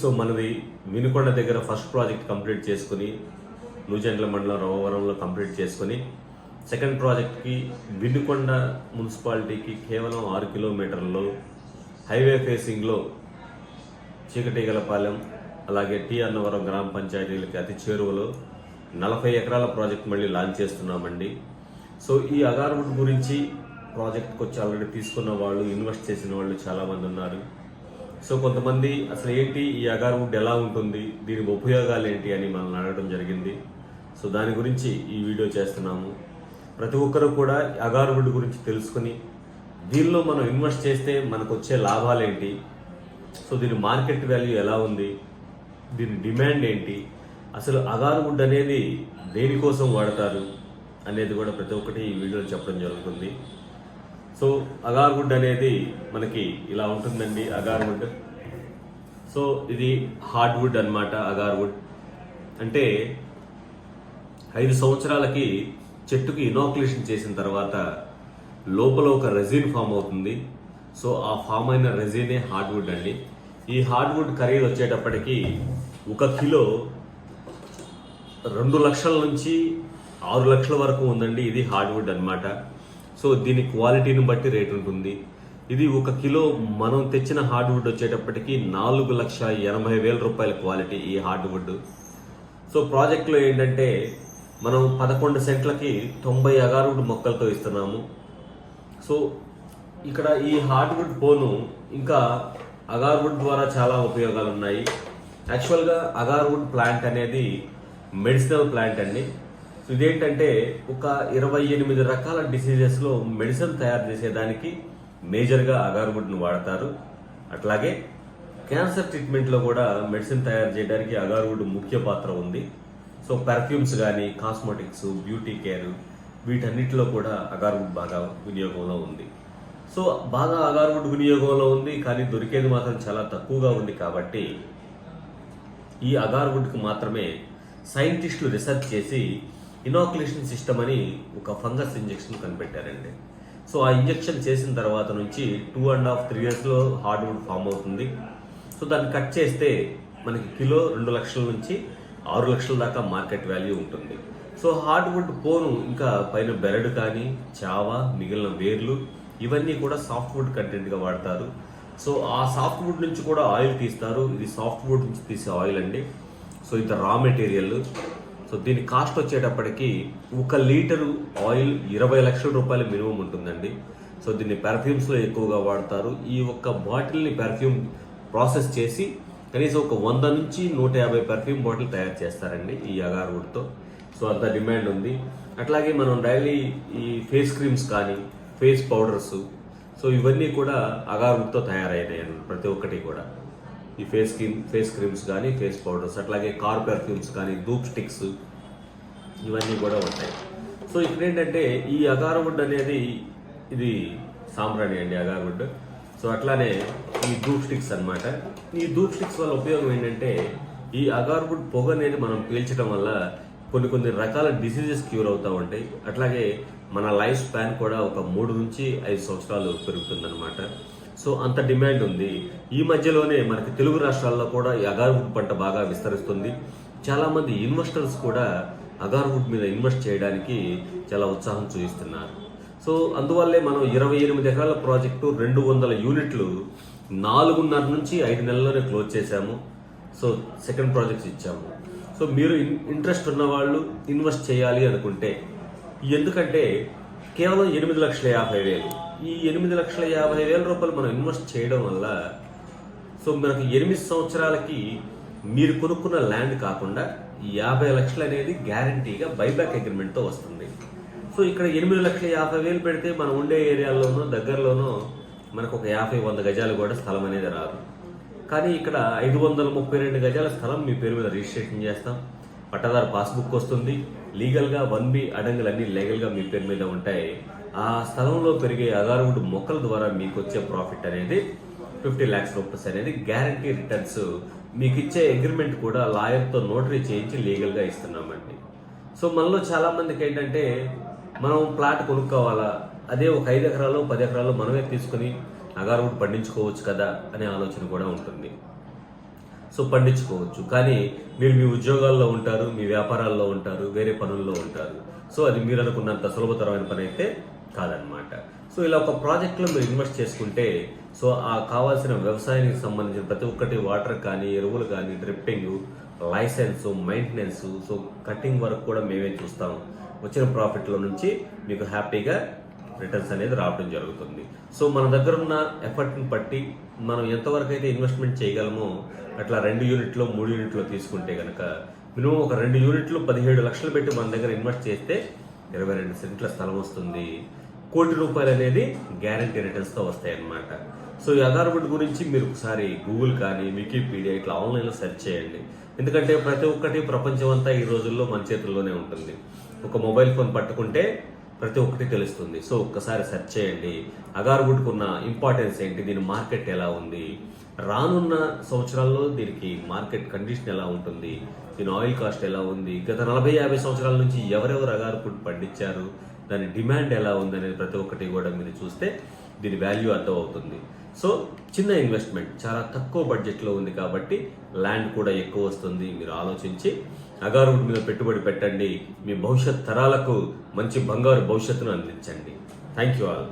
So మనది వినుకొండ దగ్గర first project complete చేసుకుని నూజెండ్ల మండలం రవవరంలో కంప్లీట్ చేసుకుని సెకండ్ ప్రాజెక్ట్కి వినుకొండ మున్సిపాలిటీకి కేవలం ఆరు కిలోమీటర్లలో హైవే ఫేసింగ్లో చీకటిగలపాలెం అలాగే టి అన్నవరం గ్రామ పంచాయతీలకి అతి చేరువలో నలభై ఎకరాల ప్రాజెక్ట్ మళ్ళీ లాంచ్ చేస్తున్నామండి. సో ఈ అగార్వుడ్ గురించి ప్రాజెక్ట్కి వచ్చి ఆల్రెడీ తీసుకున్న వాళ్ళు ఇన్వెస్ట్ చేసిన వాళ్ళు చాలామంది ఉన్నారు సో కొంతమంది అసలు ఏంటి ఈ అగార్వుడ్ ఎలా ఉంటుంది? దీని ఉపయోగాలు ఏంటి అని మనల్ని అడగడం జరిగింది. సో దాని గురించి ఈ వీడియో చేస్తున్నాము. ప్రతి ఒక్కరూ కూడా అగార్వుడ్ గురించి తెలుసుకుని దీనిలో మనం ఇన్వెస్ట్ చేస్తే మనకు వచ్చే లాభాలు ఏంటి? సో దీని మార్కెట్ వాల్యూ ఎలా ఉంది? దీని డిమాండ్ ఏంటి? అసలు అగార్వుడ్ అనేది దేనికోసం వాడతారు అనేది కూడా ప్రతి ఒక్కటి ఈ వీడియోలో చెప్పడం జరుగుతుంది. సో అగార్వుడ్ అనేది మనకి ఇలా ఉంటుందండి అగార్వుడ్ సో ఇది హార్డ్వుడ్ అన్నమాట అగార్వుడ్ అంటే ఐదు సంవత్సరాలకి చెట్టుకి ఇనాక్యులేషన్ చేసిన తర్వాత లోపల ఒక రెజిన్ ఫామ్ అవుతుంది. సో ఆ ఫామ్ అయిన రెజినే హార్డ్వుడ్ అండి. ఈ హార్డ్వుడ్ ఖరీదు వచ్చేటప్పటికి ఒక కిలో రెండు లక్షల నుంచి ఆరు లక్షల వరకు ఉందండి ఇది హార్డ్వుడ్ అన్నమాట. సో దీని క్వాలిటీని బట్టి రేట్ ఉంటుంది. ఇది ఒక కిలో మనం తెచ్చిన హార్డ్వుడ్ వచ్చేటప్పటికి నాలుగు లక్ష ఎనభై వేల రూపాయల క్వాలిటీ ఈ హార్డ్వుడ్. సో ప్రాజెక్ట్లో ఏంటంటే మనం పదకొండు సెంట్లకి తొంభై అగారుడు మొక్కలతో ఇస్తున్నాము. సో ఇక్కడ ఈ హార్డ్వుడ్ పోను ఇంకా అగార్వుడ్ ద్వారా చాలా ఉపయోగాలు ఉన్నాయి యాక్చువల్గా అగార్వుడ్ ప్లాంట్ అనేది మెడిసినల్ ప్లాంట్ అండి. ఇదేంటంటే ఒక ఇరవై ఎనిమిది రకాల డిసీజెస్లో మెడిసిన్ తయారు చేసేదానికి మేజర్గా అగార్వుడ్ను వాడతారు. అట్లాగే క్యాన్సర్ ట్రీట్మెంట్లో కూడా మెడిసిన్ తయారు చేయడానికి అగార్వుడ్ ముఖ్య పాత్ర ఉంది. సో పెర్ఫ్యూమ్స్ కానీ కాస్మెటిక్స్ బ్యూటీ కేర్ వీటన్నిటిలో కూడా అగార్వుడ్ బాగా వినియోగంలో ఉంది. సో బాగా అగార్వుడ్ వినియోగంలో ఉంది కానీ దొరికేది మాత్రం చాలా తక్కువగా ఉంది కాబట్టి ఈ అగార్వుడ్కి మాత్రమే సైంటిస్టులు రీసెర్చ్ చేసి ఇనాక్యులేషన్ సిస్టమ్ అని ఒక ఫంగస్ ఇంజెక్షన్ కనిపెట్టారండి. సో ఆ ఇంజెక్షన్ చేసిన తర్వాత నుంచి టూ అండ్ హాఫ్ త్రీ ఇయర్స్లో హార్డ్వుడ్ ఫామ్ అవుతుంది. సో దాన్ని కట్ చేస్తే మనకి కిలో రెండు లక్షల నుంచి ఆరు లక్షల దాకా మార్కెట్ వాల్యూ ఉంటుంది. సో హార్డ్వుడ్ పోను ఇంకా పైన బెరడు కానీ చావ మిగిలిన వేర్లు ఇవన్నీ కూడా సాఫ్ట్వుడ్ కంటెంట్గా వాడతారు. సో ఆ సాఫ్ట్వుడ్ నుంచి కూడా ఆయిల్ తీస్తారు. ఇది సాఫ్ట్వుడ్ నుంచి తీసే ఆయిల్ అండి. సో ఇది రా మెటీరియల్. సో దీని కాస్ట్ వచ్చేటప్పటికి ఒక లీటరు ఆయిల్ ఇరవై లక్షల రూపాయలు మినిమం ఉంటుందండి. సో దీన్ని పెర్ఫ్యూమ్స్లో ఎక్కువగా వాడతారు. ఈ ఒక్క బాటిల్ని పెర్ఫ్యూమ్ ప్రాసెస్ చేసి కనీసం ఒక వంద నుంచి నూట యాభై పెర్ఫ్యూమ్ బాటిల్ తయారు చేస్తారండి ఈ అగార్వుడ్తో సో అంత డిమాండ్ ఉంది. అట్లాగే మనం డైలీ ఈ ఫేస్ క్రీమ్స్ కానీ ఫేస్ పౌడర్స్ సో ఇవన్నీ కూడా అగార్వుడ్తో తయారైనాయి ప్రతి ఒక్కటి కూడా. ఈ ఫేస్ క్రీమ్ ఫేస్ క్రీమ్స్ కానీ ఫేస్ పౌడర్స్ అట్లాగే కార్ పెర్ఫ్యూమ్స్ కానీ ధూప్ స్టిక్స్ ఇవన్నీ కూడా ఉంటాయి. సో ఇక్కడ ఏంటంటే ఈ అగారవుడ్ అనేది ఇది సాంబ్రాణి అండి అగారవుడ్ సో అట్లానే ఈ ధూప్ స్టిక్స్ అన్నమాట. ఈ ధూప్ స్టిక్స్ వల్ల ఉపయోగం ఏంటంటే ఈ అగార్వుడ్ పొగ అనేది మనం పీల్చడం వల్ల కొన్ని కొన్ని రకాల డిసీజెస్ క్యూర్ అవుతూ ఉంటాయి. అట్లాగే మన లైఫ్ స్పాన్ కూడా ఒక మూడు నుంచి ఐదు సంవత్సరాలు పెరుగుతుందన్నమాట. సో అంత డిమాండ్ ఉంది. ఈ మధ్యలోనే మనకి తెలుగు రాష్ట్రాల్లో కూడా ఈ అగార్వుడ్ పంట బాగా విస్తరిస్తుంది. చాలామంది ఇన్వెస్టర్స్ కూడా అగార్వుడ్ మీద ఇన్వెస్ట్ చేయడానికి చాలా ఉత్సాహం చూపిస్తున్నారు. సో అందువల్లే మనం ఇరవై ఎనిమిది ఎకరాల ప్రాజెక్టు రెండు వందల యూనిట్లు నాలుగున్నర నుంచి ఐదు నెలల్లోనే క్లోజ్ చేశాము. సో సెకండ్ ప్రాజెక్ట్స్ ఇచ్చాము. సో మీరు ఇన్- ఇంట్రెస్ట్ ఉన్న వాళ్ళు ఇన్వెస్ట్ చేయాలి అనుకుంటే ఎందుకంటే కేవలం ఎనిమిది లక్షల యాభై వేలు. ఈ ఎనిమిది లక్షల యాభై వేల రూపాయలు మనం ఇన్వెస్ట్ చేయడం వల్ల సో మనకు ఎనిమిది సంవత్సరాలకి మీరు కొనుక్కున్న ల్యాండ్ కాకుండా యాభై లక్షలు అనేది గ్యారంటీగా బైబ్యాక్ అగ్రిమెంట్తో వస్తుంది. సో ఇక్కడ ఎనిమిది లక్షల యాభై వేలు పెడితే మనం ఉండే ఏరియాల్లోనో దగ్గరలోనో మనకు ఒక యాభై వంద గజాలు కూడా స్థలం అనేది రాదు. కానీ ఇక్కడ ఐదు వందల ముప్పై రెండు గజాల స్థలం మీ పేరు మీద రిజిస్ట్రేషన్ చేస్తాం. పట్టదారు పాస్బుక్ వస్తుంది. లీగల్గా వన్ బి అడంగులన్నీ లీగల్గా మీ పేరు మీద ఉంటాయి. ఆ స్థలంలో పెరిగే అగారువుడ్ మొక్కల ద్వారా మీకు వచ్చే ప్రాఫిట్ అనేది ఫిఫ్టీ ల్యాక్స్ రూపీస్ అనేది గ్యారంటీ రిటర్న్స్. మీకు ఇచ్చే అగ్రిమెంట్ కూడా లాయర్తో నోటరీ చేయించి లీగల్గా ఇస్తున్నామండి. సో మనలో చాలా మందికి ఏంటంటే మనం ప్లాట్ కొనుక్కోవాలా? అదే ఒక ఐదు ఎకరాలు పది ఎకరాలు మనమే తీసుకుని అగారువుడ్ పండించుకోవచ్చు కదా అనే ఆలోచన కూడా ఉంటుంది. సో పండించుకోవచ్చు. కానీ మీరు మీ ఉద్యోగాల్లో ఉంటారు మీ వ్యాపారాల్లో ఉంటారు వేరే పనుల్లో ఉంటారు. సో అది మీరు అనుకున్నంత సులభతరమైన పని అయితే కాదనమాట. సో ఇలా ఒక ప్రాజెక్ట్లో మీరు ఇన్వెస్ట్ చేసుకుంటే సో ఆ కావాల్సిన వ్యవసాయానికి సంబంధించిన ప్రతి ఒక్కటి వాటర్ కానీ ఎరువులు కానీ dripping license maintenance so cutting వరకు కూడా మేమే చూస్తాం. వచ్చిన ప్రాఫిట్లో నుంచి మీకు హ్యాపీగా రిటర్న్స్ అనేది రావడం జరుగుతుంది. సో మన దగ్గర ఉన్న ఎఫర్ట్ని బట్టి మనం ఎంతవరకు అయితే ఇన్వెస్ట్మెంట్ చేయగలమో అట్లా రెండు యూనిట్లో మూడు యూనిట్లో తీసుకుంటే కనుక మినిమం ఒక రెండు యూనిట్లు పదిహేడు లక్షలు పెట్టి మన దగ్గర ఇన్వెస్ట్ చేస్తే ఇరవై రెండు సెంట్ల స్థలం వస్తుంది. కోటి రూపాయలు అనేది గ్యారంటీ రిటర్న్స్తో వస్తాయన్నమాట. సో ఈ ఆధార్బుడ్ గురించి మీరు ఒకసారి గూగుల్ కానీ వికీపీడియా ఇట్లా ఆన్లైన్లో సెర్చ్ చేయండి. ఎందుకంటే ప్రతి ఒక్కటి ప్రపంచం అంతా ఈ రోజుల్లో మన చేతుల్లోనే ఉంటుంది. ఒక మొబైల్ ఫోన్ పట్టుకుంటే ప్రతి ఒక్కటి తెలుస్తుంది. సో ఒక్కసారి సెర్చ్ చేయండి. అగార్వుడ్కు ఉన్న ఇంపార్టెన్స్ ఏంటి? దీని మార్కెట్ ఎలా ఉంది? రానున్న సంవత్సరాల్లో దీనికి మార్కెట్ కండిషన్ ఎలా ఉంటుంది? దీని ఆయిల్ కాస్ట్ ఎలా ఉంది? గత నలభై యాభై సంవత్సరాల నుంచి ఎవరెవరు అగార్వుడ్ పండించారు? దాని డిమాండ్ ఎలా ఉంది అనేది ప్రతి ఒక్కటి కూడా మీరు చూస్తే దీని వాల్యూ అర్థం అవుతుంది. సో చిన్న ఇన్వెస్ట్మెంట్. చాలా తక్కువ బడ్జెట్లో ఉంది కాబట్టి ల్యాండ్ కూడా ఎక్కువ వస్తుంది. మీరు ఆలోచించి అగారువుడ్ మీద పెట్టుబడి పెట్టండి. మీ భవిష్యత్ తరాలకు మంచి బంగారు భవిష్యత్తును అందించండి. Thank you all